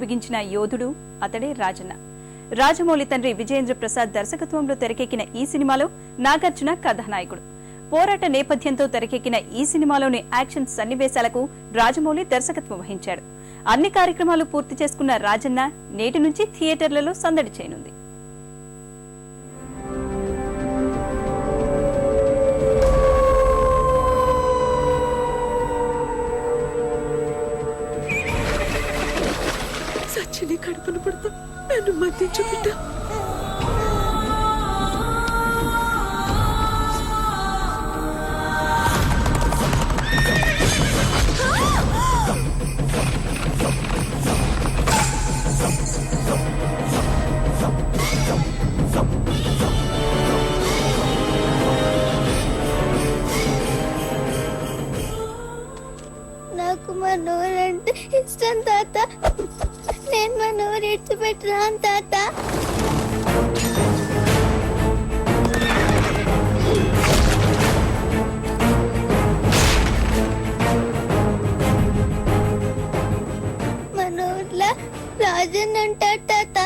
బిగించిన యోధుడు అతడే రాజన్న. రాజమౌళి తండ్రి విజయేంద్ర ప్రసాద్ దర్శకత్వంలో తెరకెక్కిన ఈ సినిమాలో నాగార్జున కథానాయకుడు. పోరాట నేపథ్యంతో తెరకెక్కిన ఈ సినిమాలోని యాక్షన్ సన్నివేశాలకు రాజమౌళి దర్శకత్వం వహించాడు. అన్ని కార్యక్రమాలు పూర్తి చేసుకున్న రాజన్న నేటి నుంచి థియేటర్లలో సందడి చేయనుంది. మనిషిని కడుపును పడతా. నన్ను మధ్యించు బిడ్డ. నాకు మా నోరంటే ఇష్టం తాత. నేను మా నోరు ఇడిచిపెట్టరాను తాత. మన ఊర్లో రాజన్ తాత.